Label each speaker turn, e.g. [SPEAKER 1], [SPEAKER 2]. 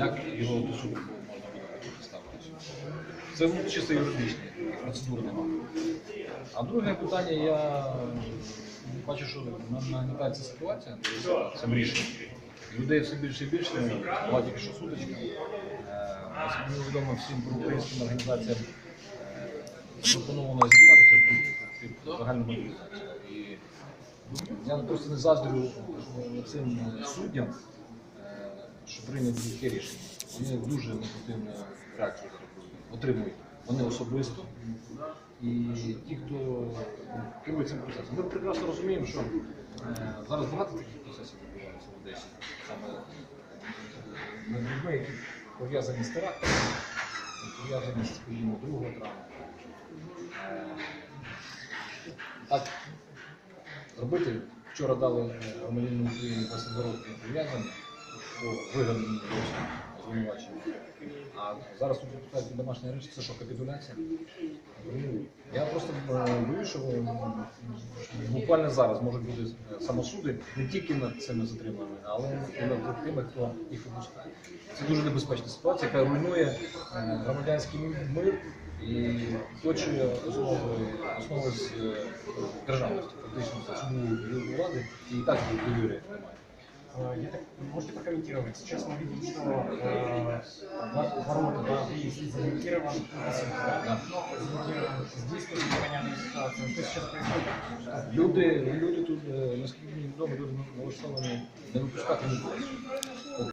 [SPEAKER 1] Як його до можна представити? Це ну, чисто юридичне, процедури немає. А друге питання, я бачу, що нагнітається ситуація цим рішенням. Людей все більше і більше, була тільки що сутичка. Е, Мені відомо всім проукраїнським організаціям е, запропоновано зібратися під загальну мобілізацію. І я просто не заздрю цим суддям, прийняли таке рішення. Вони дуже негативну реакцію отримують. Вони особисто. І ті, хто керує цим процесом. Ми прекрасно розуміємо, що е, зараз багато таких процесів відбувається в Одесі. Саме е, над людьми, які пов'язані з терактами, пов'язані з скажімо, другого травми. Е, Так, зробити. Вчора дали е, громадянину України 22 роки ув'язнення по вигаданому звинуваченню. А зараз тут питають домашні арешт, це що, капітуляція? Ну, Я просто е, боюсь, що буквально зараз можуть бути е, самосуди не тільки над цими затриманими, але і над тими, хто їх випускає. Це дуже небезпечна ситуація, яка руйнує е, громадянський мир і точує основи, основи з державності, фактично гілку влади, і так довіри немає.
[SPEAKER 2] Э, Я так, можете прокомментировать? Сейчас мы видим, что э, во- ворота да, выезд заблокирован, ну, по сути, да? Заблокирован. Здесь тоже непонятная ситуация. Что сейчас происходит?
[SPEAKER 1] Люди, люди тут, е, наскільки мені відомо, люди налаштовані не випускати нікого.